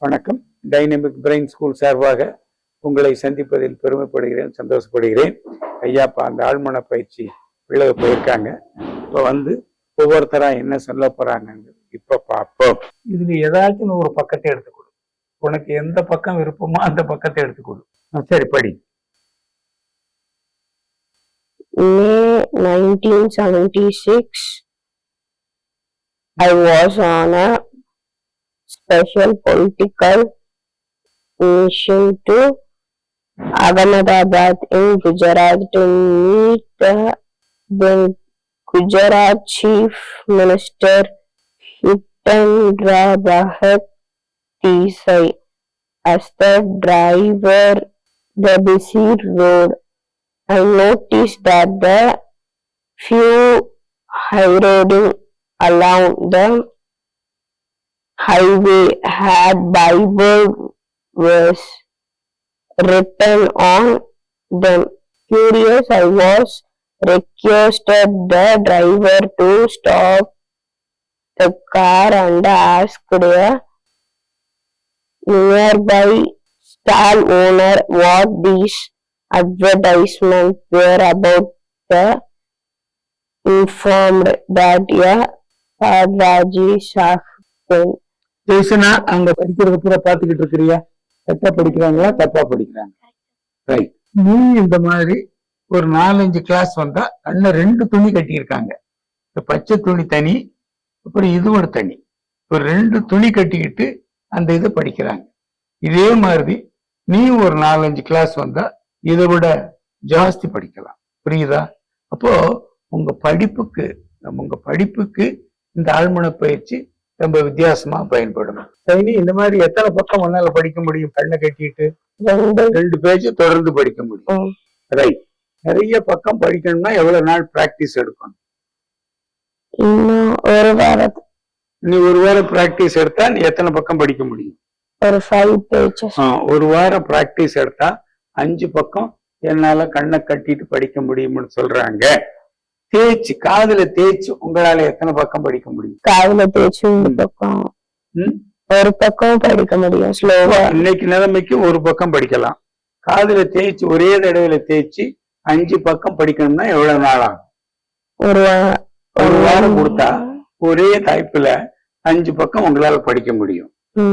வணக்கம். Dynamic brain school சார்பாக உங்களை சந்திப்பதில் பெருமைப்படுகிறேன் சந்தோஷப்படுகிறேன். ஐயா இப்போ அந்த ஆழ்மன பயிற்சி பிள்ளை போயிருக்காங்க. இப்போ வந்து ஒவ்வொருத்தரா என்ன சொல்ல போறாங்க இப்ப பார்ப்போம். இதுல ஏதாச்சும் ஒரு பக்கத்தை எடுத்துக்கொடு. உனக்கு எந்த பக்கம் விருப்பமோ அந்த பக்கத்தை எடுத்துக்கொடு. ஆ, சரி படி. May 1976, I was on a special political mission to Ahmedabad in Gujarat to meet uh, the then Gujarat Chief Minister Hitendra Bhagat Desai as the driver the busy road. I noticed that the few high roading along the highway had Bible verse written on them. Curious, I was requested the driver to stop the car and asked a nearby stall owner what these advertisements were about the informed that a Raji Shafin ஜெய்சனா அங்க படிக்கிறத பூரா பாத்துக்கிட்டு இருக்கிறியா? கரெக்டா படிக்கிறாங்களா? தப்பா படிக்கிறாங்க. Right நீ இந்த மாதிரி ஒரு நாலஞ்சு கிளாஸ் வந்தா அண்ணன் ரெண்டு துணி கட்டியிருக்காங்க. இந்த பச்சை துணி தனி அப்புறம் இது ஒரு தனி. ஒரு ரெண்டு துணி கட்டிக்கிட்டு அந்த இதை படிக்கிறாங்க. இதே மாதிரி நீ ஒரு நாலஞ்சு கிளாஸ் வந்தா இதை விட ஜாஸ்தி படிக்கலாம். புரியுதா? அப்போ உங்க படிப்புக்கு நம்ம உங்க படிப்புக்கு இந்த ஆழ்மன பயிற்சி ரொம்ப வித்தியாசமா பயன்படும். சைனி இந்த மாதிரி எத்தனை பக்கம் உன்னால படிக்க முடியும்? கண்ணை கட்டிட்டு? ரெண்டு. பேஜ் தொடர்ந்து படிக்க முடியும். ரைட் நிறைய பக்கம் படிக்கணும்னா எவ்வளவு நாள் பிராக்டிஸ் எடுக்கணும்? இன்னும் ஒரு வாரத்து நீ ஒரு வாரம் பிராக்டிஸ் எடுத்தா நீ எத்தனை பக்கம் படிக்க முடியும்? ஒரு ஃபைவ் பேஜஸ் ஒரு வாரம் பிராக்டிஸ் எடுத்தா அஞ்சு பக்கம் என்னால கண்ணை கட்டிட்டு படிக்க முடியும்னு சொல்றாங்க. தேய்ச்சு காதுல தேய்ச்சு உங்களால எத்தனை பக்கம் படிக்க முடியும்? காதுல தேய்ச்சி இந்த பக்கம்? ஒரு பக்கம் படிக்க முடியும் ஸ்லோவா இன்னைக்கு நிலைமைக்கு ஒரு பக்கம் படிக்கலாம். காதுல தேய்ச்சி ஒரே தடவையில தேய்ச்சி அஞ்சு பக்கம் படிக்கணும்னா எவ்வளவு நாள் ஆகும்? ஒரு ஒரு வாரம் கொடுத்தா ஒரே தலைப்புல அஞ்சு பக்கம் உங்களால படிக்க முடியும்.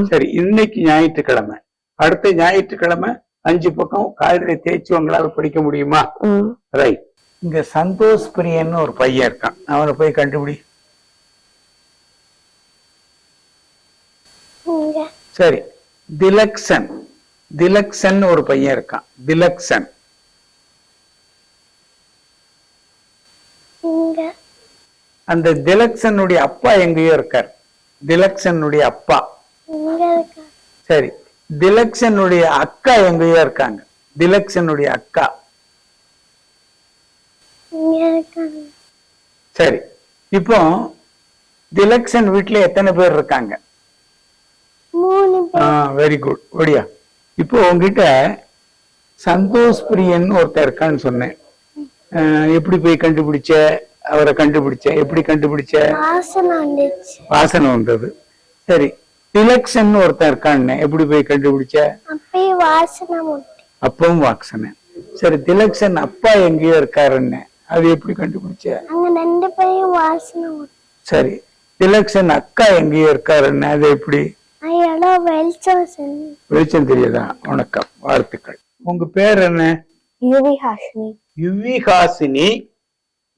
சரி இன்னைக்கு ஞாயிற்றுக்கிழமை. அடுத்த ஞாயிற்றுக்கிழமை அஞ்சு பக்கம் காதுல தேய்ச்சி உங்களால படிக்க முடியுமா. ரைட் இங்க சந்தோஷ் பிரியன்னு ஒரு பையன் இருக்கான். அவனை போய் கண்டுபிடி. சரி. திலக்சன் திலக்சன் ஒரு பையன் இருக்கான். திலக்சன் அந்த திலக்சனுடைய அப்பா எங்கேயோ இருக்கார். திலக்சனுடைய அப்பா. சரி. திலக்சனுடைய அக்கா எங்கேயோ இருக்காங்க. திலக்சனுடைய அக்கா. சரி. இப்போ திலக்சன் வீட்டுல எத்தனை பேர் இருக்காங்க? Very good Odia. இப்போ உங்ககிட்ட சந்தோஷ் பிரியன் ஒருத்தர் இருக்கான்னு சொன்னேன். எப்படி போய் கண்டுபிடிச்ச? அவரை கண்டுபிடிச்ச? எப்படி கண்டுபிடிச்ச? வாசனை வந்தது. சரி. திலக்ஷன் ஒருத்தன் இருக்கான்னு எப்படி போய் கண்டுபிடிச்ச? அப்பவும் வாசனை. சரி திலக்ஷன் அப்பா எங்கேயோ இருக்காருன்னு. அது எப்படி கண்டுபிடிச்ச? அங்க ரெண்டு பேரும் வாசனை சரி. திலக்ஷன் அக்கா எங்கேயோ இருக்காருன்னு அது எப்படி? வெளிச்சம் வெளிச்சம் தெரியுதா? வணக்கம். வாழ்த்துக்கள். உங்க பேர் என்ன? யுவி ஹாஷினி யுவிஹாசினி.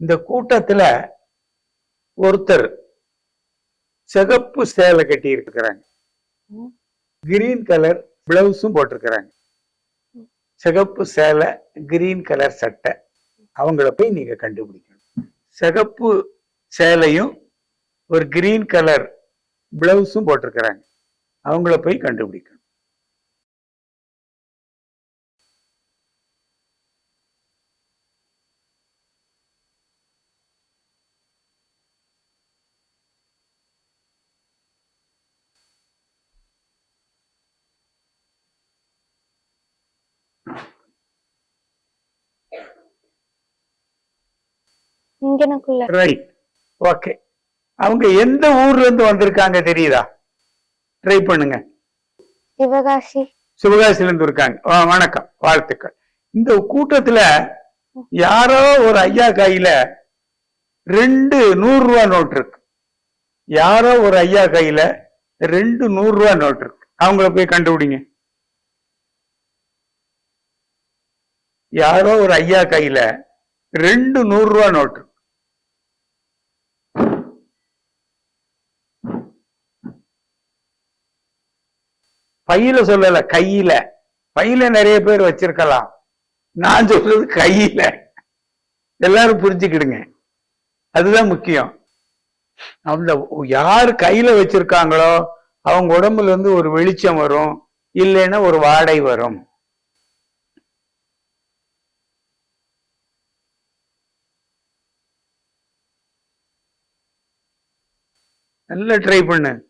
இந்த கூட்டத்துல ஒருத்தர் சிகப்பு சேலை கட்டி இருக்கிறாங்க கிரீன் கலர் பிளவுஸும் போட்டிருக்கிறாங்க. சிகப்பு சேலை கிரீன் கலர் சட்டை. அவங்கள போய் நீங்க கண்டுபிடிக்கணும். சிகப்பு சேலையும் ஒரு கிரீன் கலர் பிளவுஸும் போட்டிருக்கிறாங்க. அவங்கள போய் கண்டுபிடிக்கணும். இங்கனக்குள்ள. ரைட் ஓகே அவங்க எந்த ஊர்ல இருந்து வந்திருக்காங்க தெரியுதா? ட்ரை பண்ணுங்க. சிவகாசி. சிவகாசில இருந்து இருக்காங்க வணக்கம். வாழ்த்துக்கள். இந்த கூட்டத்துல யாரோ ஒரு ஐயா கையில ரெண்டு நூறு ரூபா நோட் இருக்கு. யாரோ ஒரு ஐயா கையில ரெண்டு நூறு ரூபா நோட் இருக்கு. அவங்கள போய் கண்டுபிடிங்க. யாரோ ஒரு ஐயா கையில ரெண்டு நூறு ரூபா நோட் பையில சொல்லல கையில. பையில நிறைய பேர் வச்சிருக்கலாம். நான் சொல்றது கையில. எல்லாரும் புரிஞ்சுக்கிடுங்க. அதுதான் முக்கியம். அந்த யார் கையில வச்சிருக்காங்களோ அவங்க உடம்புல இருந்து ஒரு வெளிச்சம் வரும். இல்லைன்னா ஒரு வாடை வரும். நல்லா ட்ரை பண்ணு.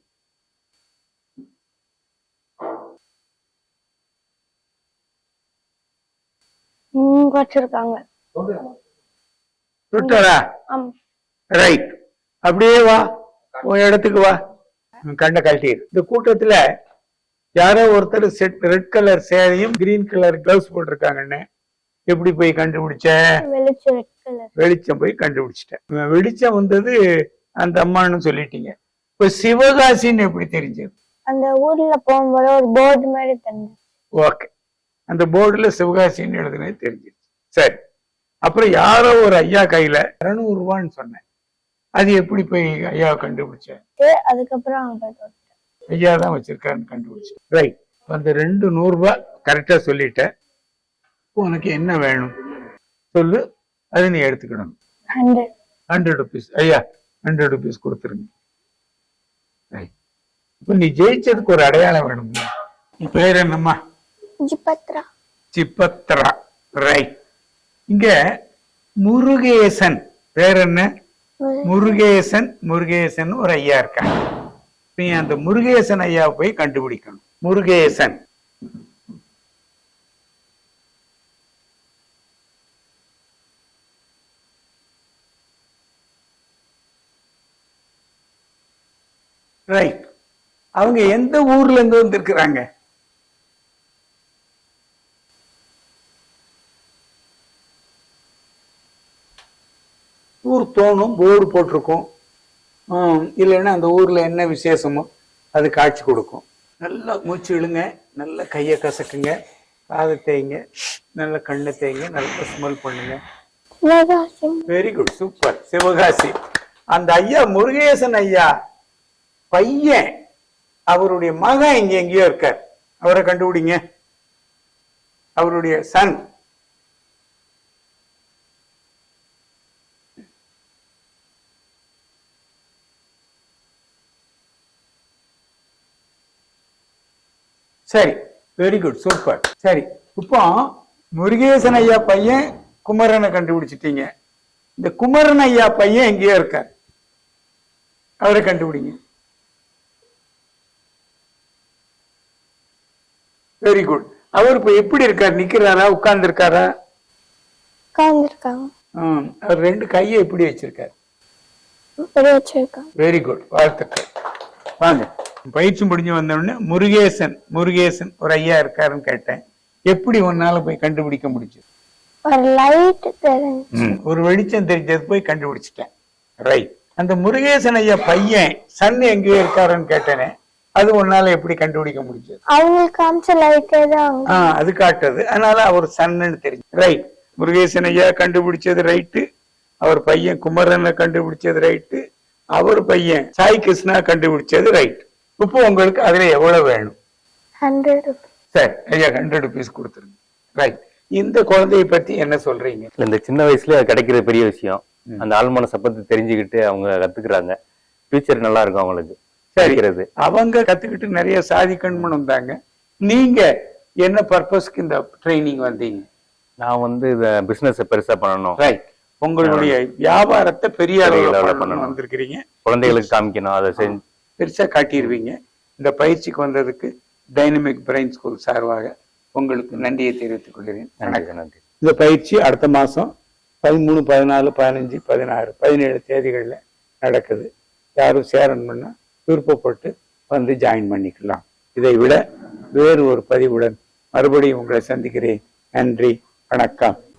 இங்க வச்சிருக்காங்க விட்டாரா ஆமா. ரைட் அப்படியே வா. உன் இடத்துக்கு வா. கண்ணை கழட்டிடு இந்த கூட்டத்துல யாரோ ஒருத்தர் செட் ரெட் கலர் சேலையும் கிரீன் கலர் கிளவுஸ் போட்டிருக்காங்கன்னு. எப்படி போய் கண்டுபிடிச்ச? வெளிச்சம் போய் கண்டுபிடிச்சிட்டேன். வெளிச்சம் வந்தது அந்த அம்மான்னு சொல்லிட்டீங்க. இப்ப சிவகாசின்னு எப்படி தெரிஞ்சது? அந்த ஊர்ல போகும்போது ஒரு போர்டு மாதிரி ஓகே அந்த போர்டுல சிவகாசின்னு எழுதுனது தெரிஞ்சிருச்சு சரி. அப்புறம் யாரோ ஒரு ஐயா கையில இருநூறு ரூபான்னு சொன்னேன். அது எப்படி போய் ஐயாவை கண்டுபிடிச்ச? அதுக்கப்புறம். ஐயா தான் வச்சிருக்காருன்னு கண்டுபிடிச்சு. ரைட் அந்த ரெண்டு நூறு ரூபாய் கரெக்டா சொல்லிட்டேன் உனக்கு என்ன வேணும்? சொல்லு. அதை நீ எடுத்துக்கணும். ஹண்ட்ரட் ருபீஸ் ஐயா ஹண்ட்ரட் ருபீஸ் கொடுத்துருங்க. இப்போ நீ ஜெயிச்சதுக்கு ஒரு அடையாளம் வேணும் பேர் என்னம்மா? ஜிபத்ரா. சிப்பத்ரா ரைட் இங்க முருகேசன் பேர் என்ன? முருகேசன் முருகேசன் ஒரு ஐயா இருக்காங்க. நீ அந்த முருகேசன் ஐயாவை போய் கண்டுபிடிக்கணும்? முருகேசன். ரைட் அவங்க எந்த ஊர்ல இருந்து வந்திருக்கிறாங்க? ஊர் தோணும் போர்டு போட்டிருக்கும். இல்லைன்னா அந்த ஊர்ல என்ன விசேஷமோ அது காட்சி கொடுக்கும். நல்லா மூச்சு இழுங்க நல்லா கையை கசக்குங்க காதை தேய்ங்க நல்லா கண்ணை தேய்ங்க நல்லா ஸ்மெல் பண்ணுங்க. Very good super Sivakasi. அந்த ஐயா முருகேசன் ஐயா பையன் அவருடைய மகன் இங்க எங்கேயோ இருக்கார். அவரை கண்டுபிடிங்க. அவருடைய சன் சரி வெரி குட் சூப்பர் சரி இப்போ முருகேசன் ஐயா பையன் குமரனை கண்டுபிடிச்சிட்டீங்க. இந்த குமரன் ஐயா பையன் எங்கேயோ இருக்கார். அவரை கண்டுபிடிங்க. வெரி குட் அவர் இப்ப எப்படி இருக்கார்? நிக்கிறாரா? உட்கார்ந்து இருக்காரா அவர் ரெண்டு கையை எப்படி வச்சிருக்காரு? வெரி குட் வாழ்த்துக்கள். வாங்க. பயிற்சி முடிஞ்சு வந்த உடனே முருகேசன் முருகேசன் ஒரு ஐயா இருக்காருன்னு கேட்டேன். எப்படி உன்னால போய் கண்டுபிடிக்க முடிஞ்சது? ஒரு லைட் தெரிஞ்சு ஒரு வெளிச்சம் தெரிஞ்சது போய் கண்டுபிடிச்சிட்டேன். ரைட் அந்த முருகேசன் ஐயா பையன் சன் எங்கேயோ இருக்காருன்னு கேட்டேனே அது உன்னால எப்படி கண்டுபிடிக்க முடிஞ்சது? அவங்களுக்கு காமிச்ச லைட்டே தான் அது காட்டுது. அதனால அவர் சன்னு தெரிஞ்சு. ரைட் முருகேசன் ஐயா கண்டுபிடிச்சது ரைட்டு அவர் பையன் குமரனை கண்டுபிடிச்சது ரைட்டு அவர் பையன் சாய் கிருஷ்ணா கண்டுபிடிச்சது ரைட் இப்போ உங்களுக்கு அதுல எவ்வளவு வேணும்? சரி ஐயா ஹண்ட்ரட் ருபீஸ் கொடுத்துருங்க. ரைட் இந்த குழந்தைய பத்தி என்ன சொல்றீங்க? இல்ல, இந்த சின்ன வயசுல அது கிடைக்கிற பெரிய விஷயம். அந்த ஆழ்மன சப்பத்தை தெரிஞ்சுக்கிட்டு அவங்க கத்துக்கிறாங்க. ஃபியூச்சர் நல்லா இருக்கும் அவங்களுக்கு. சரி. கிடைக்கிறது. அவங்க கத்துக்கிட்டு நிறைய சாதிக்கணும்னு வந்தாங்க. நீங்க என்ன பர்பஸ்க்கு இந்த ட்ரைனிங் வந்தீங்க? நான் வந்து இந்த பிசினஸ் பெருசா பண்ணணும். ரைட் உங்களுடைய வியாபாரத்தை பெரிய அளவுல பண்ணணும். வந்திருக்கிறீங்க. குழந்தைகளுக்கு காமிக்கணும். அதை செஞ்சு பெருசா காட்டிடுவீங்க இந்த பயிற்சிக்கு வந்ததுக்கு டைனமிக் பிரெயின் ஸ்கூல் சார்பாக உங்களுக்கு நன்றியை தெரிவித்துக் கொள்கிறேன். நன்றி நன்றி. இந்த பயிற்சி அடுத்த மாசம் பதிமூணு பதினாலு பதினஞ்சு பதினாறு பதினேழு தேதிகளில் நடக்குது. யாரும் சேரணும்னா விருப்பப்பட்டு வந்து ஜாயின் பண்ணிக்கலாம். இதை விட வேறு ஒரு பதிவுடன் மறுபடியும் உங்களை சந்திக்கிறேன். நன்றி வணக்கம்.